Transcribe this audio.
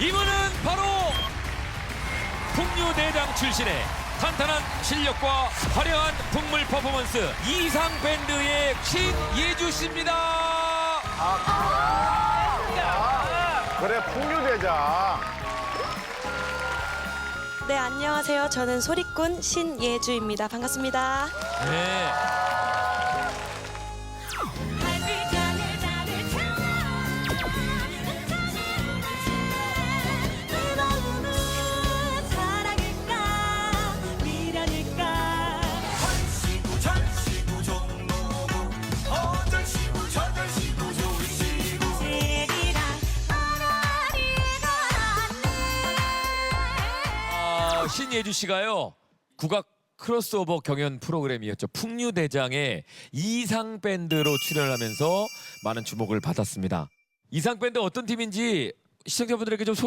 이분은 바로 풍류대장 출신의 탄탄한 실력과 화려한 풍물 퍼포먼스 이상 밴드의 신예주 씨입니다. 그래 풍류대장. 네, 안녕하세요. 저는 소리꾼 신예주입니다. 반갑습니다. 네. 신예주 씨가요 국악 크로스오버 경연 프로그램이었죠 풍류대장의 이상 밴드로 출연하면서 많은 주목을 받았습니다. 이상 밴드 어떤 팀인지 시청자분들에게 좀